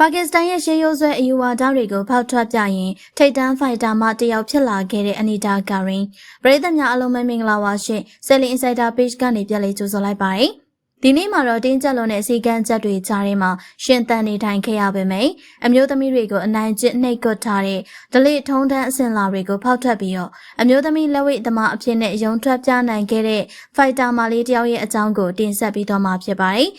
ပါကစ္စတန်ရဲ့ရှေးရိုးဆွဲအယူဝါဒတွေကိုဖောက်ထွက်ပြရင်ထိတ်တန်းဖိုက်တာမှတယောက်ဖြစ်လာခဲ့တဲ့အနီတာကာရင်ပရိသတ်များအလုံးမမင်္ဂလာပါရှင်ဆယ်လီအင်ဆိုင်တာ page ကနေပြန်လေးကြိုဆိုလိုက်ပါတယ်ဒီနေ့မှာတော့တင်းကျပ်လွန်တဲ့စီကန်းချက်တွေကြားထဲမှာရှင်တန်နေထိုင်ခဲ့ရပေမယ့်အမျိုးသမီးတွေကိုအနိုင်ကျင့်နှိပ်ကွပ်ထားတဲ့ဒလိထုံးတန်းအစင်လာတွေကိုဖောက်ထွက်ပြီးတော့အမျိုးသမီးလက်ဝိတ်သမားအဖြစ်နဲ့ရုံထွက်ပြနိုင်ခဲ့တဲ့ဖိုက်တာမာလေးတယောက်ရဲ့အကြောင်းကိုတင်ဆက်ပြီးတော့မှာဖြစ်ပါတယ်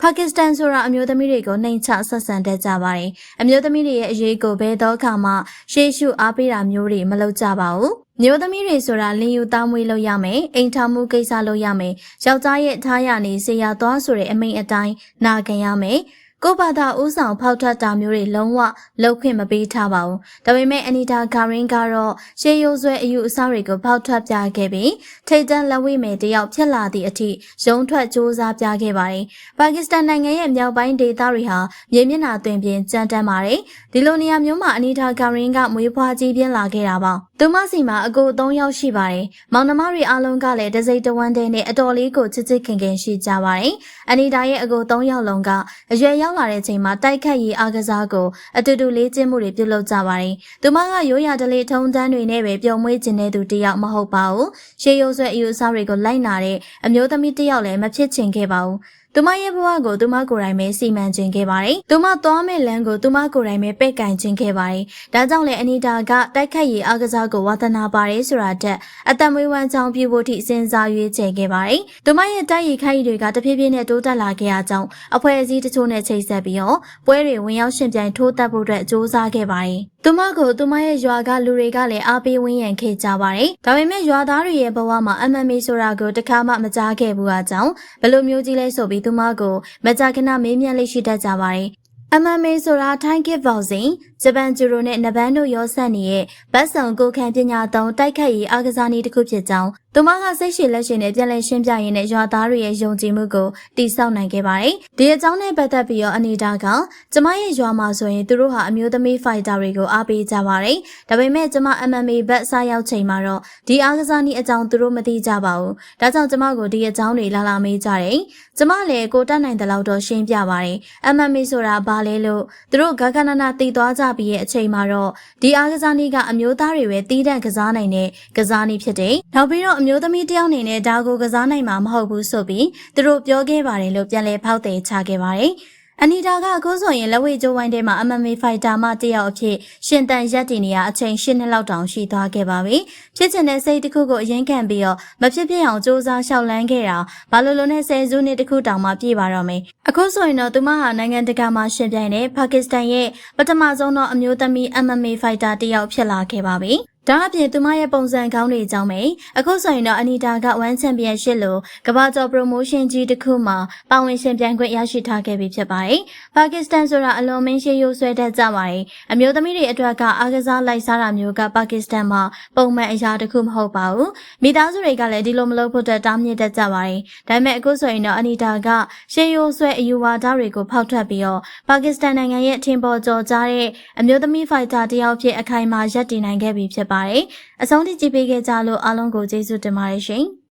ပါကစ္စတန်ဆိုတာအမျိုးသမီးတွေကိုနှိမ်ချဆက်ဆံတတ်ကြပါတယ်။အမျိုးသမီးတွေရဲ့အရေးကိုဘယ်တော့ခါမှရှေးရှုအားပေးတာမျိုးတွေမလုပ်ကြပါဘူး။မျိုးသမီးတွေဆိုတာလင်ယူသားမွေးလုပ်ရမယ်။အိမ်ထောင်မှုကိစ္စလုပ်ရမယ်။ယောက်ျားရဲ့ထားရနေဆေးရသွားဆိုတဲ့အမိန့်အတိုင်းနာခံရမယ်။ ကိုဘာသာဥဆောင်ဖောက်ထွက်တာမျိုးတွေလုံးဝလုပ်ခွင့်မပေးထားပါဘူး။ဒါပေမဲ့အနီတာဂါရင်ကတော့ရှေးရိုးဆွဲအယူအဆတွေကိုဖောက်ထွက်ပြခဲ့ပြီးထိတ်တန့်လက်ဝိမယ်တယောက်ဖြစ်လာသည့်အထိရုံထွက်စ조사ပြခဲ့ပါတယ်။ပါကစ္စတန်နိုင်ငံရဲ့မြောက်ပိုင်းဒေသတွေဟာမြေမျက်နှာသွင်ပြင်ကြမ်းတမ်းပါတယ်။ဒီလိုနေရာမျိုးမှာအနီတာဂါရင်ကမွေးဖွားကြီးပြင်းလာခဲ့တာပါ။သူမစီမှာအကို၃ယောက်ရှိပါတယ်။မောင်နှမတွေအားလုံးကလည်းတစိမ့်တဝန်းတဲ့နဲ့အတော်လေးကိုချစ်ချစ်ခင်ခင်ရှိကြပါတယ်။အနီတာရဲ့အကို၃ယောက်လုံးကအရွယ်ရောက်လာတဲ့အချိန်မှာတိုက်ခတ်ရေးအားကစားကိုအတူတူလေ့ကျင့်မှုတွေပြုလုပ်ကြပါတယ်။သူမကရိုးရာဒလေးထုံတန်းတွေနဲ့ပဲပျော်မွေးခြင်းတဲ့သူတယောက်မဟုတ်ပါဘူး။ရှေးရိုးဆွဲအယူအဆတွေကိုလိုက်နာတဲ့အမျိုးသမီးတယောက်လည်းမဖြစ်ချင်ခဲ့ပါဘူး။ သူမရဲ့ဘဝကိုသူမကိုယ်တိုင်ပဲစီမံခြင်းခဲ့ပါတယ်။သူမသွားမဲ့လမ်းကိုသူမကိုယ်တိုင်ပဲပိတ်ကင်ခြင်းခဲ့ပါတယ်။ဒါကြောင့်လည်းအနီတာကတိုက်ခတ်ရေးအားကစားကိုဝါသနာပါတယ်ဆိုတာတက်အသက်မွေးဝမ်းကြောင်းပြုဖို့ထိစဉ်းစားရွေးချယ်ခဲ့ပါတယ်။သူမရဲ့တိုက်ရိုက်ခိုက်တွေကတဖြည်းဖြည်းနဲ့တိုးတက်လာခဲ့ရကြောင်းအဖွဲ့အစည်းတချို့နဲ့ချိတ်ဆက်ပြီးတော့ပွဲတွေဝင်ရောက်ရှင်ပြိုင်ထိုးတက်ဖို့အတွက်စ조사ခဲ့ပါတယ်။သူမကိုသူမရဲ့ရွာကလူတွေကလည်းအားပေးဝန်းရံခဲ့ကြပါတယ်။ဒါပေမဲ့ရွာသားတွေရဲ့ဘဝမှာအမှန်မေးဆိုတာကိုတခါမှမကြားခဲ့ဘူးအကြောင်းဘယ်လိုမျိုးကြီးလဲဆိုပြီးသူမကိုမကြာခဏမေးမြန်းလေးရှိတတ်ကြပါတယ်။အမှန်မေးဆိုတာထိုင်းကစ်ဘောက်စင်ဂျပန်ဂျူရိုနဲ့နဘန်တို့ရောဆက်နေတဲ့ဗတ်ဆောင်ကိုခံပညာသုံးတိုက်ခတ်ရေးအားကစားနည်းတစ်ခုဖြစ်ကြောင်း သူမကစိတ်ရှိလက်ရှိနဲ့ပြန်လည်ရှင်းပြရင်းနဲ့ရွာသားတွေရဲ့ယုံကြည်မှုကိုတိစောက်နိုင်ခဲ့ပါတယ်။ဒီအကြောင်းနဲ့ပတ်သက်ပြီးတော့အနေတာကကျမရဲ့ရွာမှာဆိုရင်သူတို့ဟာအမျိုးသမီးဖိုက်တာတွေကိုအားပေးကြပါတယ်။ဒါပေမဲ့ကျမ MMA ဘက်စားရောက်ချိန်မှာတော့ဒီအားကစားနည်းအကြောင်းသူတို့မသိကြပါဘူး။ဒါကြောင့်ကျမကိုဒီအကြောင်းတွေလာလာမေးကြတယ်။ကျမလည်းကိုတက်နိုင်တဲ့လောက်တော့ရှင်းပြပါတယ်။ MMA ဆိုတာဘာလဲလို့သူတို့ဂဂနနာသိသွားကြပြီးရဲ့အချိန်မှာတော့ဒီအားကစားနည်းကအမျိုးသားတွေပဲတီးတန့်ကစားနိုင်တဲ့ကစားနည်းဖြစ်တယ်။နောက်ပြီးတော့အမျိုးသမီးတယောက်အနေနဲ့ဒါကိုကစားနိုင်မှာမဟုတ်ဘူးဆိုပြီးသူတို့ပြောခဲ့ပါတယ်လို့ပြန်လည်ဖောက်တယ်ချခဲ့ပါတယ်။အနီတာကအခုဆိုရင်လက်ဝဲကျိုးဝိုင်းထဲမှာ MMA fighter မတယောက်အဖြစ်ရှင်တန်ရက်တည်နေရအချိန်၈နှစ်လောက်တောင်ရှိသွားခဲ့ပါပြီ။ဖြစ်ချင်တဲ့စိတ်တစ်ခုကိုအရင်ခံပြီးတော့မဖြစ်ဖြစ်အောင်စူးစမ်းရှောက်လန်းခဲ့တာဘာလို့လို့နဲ့ဆယ်စုနှစ်တစ်ခုတောင်မှပြည့်ပါတော့မယ်။အခုဆိုရင်တော့သူမဟာနိုင်ငံတကာမှာရှင်ပြိုင်တဲ့ပါကစ္စတန်ရဲ့ပထမဆုံးသောအမျိုးသမီး MMA fighter တယောက်ဖြစ်လာခဲ့ပါပြီ။ ဒါအပြင်သူမရဲ့ပုံစံကောင်းတွေအကြောင်းပဲအခုဆိုရင်တော့အနီတာက1ချန်ပီယံရှစ်လိုကမ္ဘာကျော် promotion ကြီးတစ်ခုမှာပါဝင်ရှင်ပြိုင်ခွင့်ရရှိထားခဲ့ပြီဖြစ်ပါတယ်။ပါကစ္စတန်ဆိုတာအလွန်မင်းရှိရိုးဆွဲတတ်ကြပါတယ်။အမျိုးသမီးတွေအတွက်ကအားကစားလိုက်စားတာမျိုးကပါကစ္စတန်မှာပုံမှန်အရာတစ်ခုမဟုတ်ပါဘူး။မိသားစုတွေကလည်းဒီလိုမလုပ်ဖို့တားမြစ်တတ်ကြပါတယ်။ဒါပေမဲ့အခုဆိုရင်တော့အနီတာကရှေးရိုးဆွဲအယူဝါဒတွေကိုဖောက်ထွက်ပြီးတော့ပါကစ္စတန်နိုင်ငံရဲ့ထင်ပေါ်ကျော်ကြားတဲ့အမျိုးသမီးဖိုက်တာတယောက်ဖြစ်အခိုင်အမာရပ်တည်နိုင်ခဲ့ပြီဖြစ်ပါတယ်။အဆုံးထိကြည့်ပေးခဲ့ကြလို့အားလုံးကိုကျေးဇူးတင်ပါတယ်ရှင်။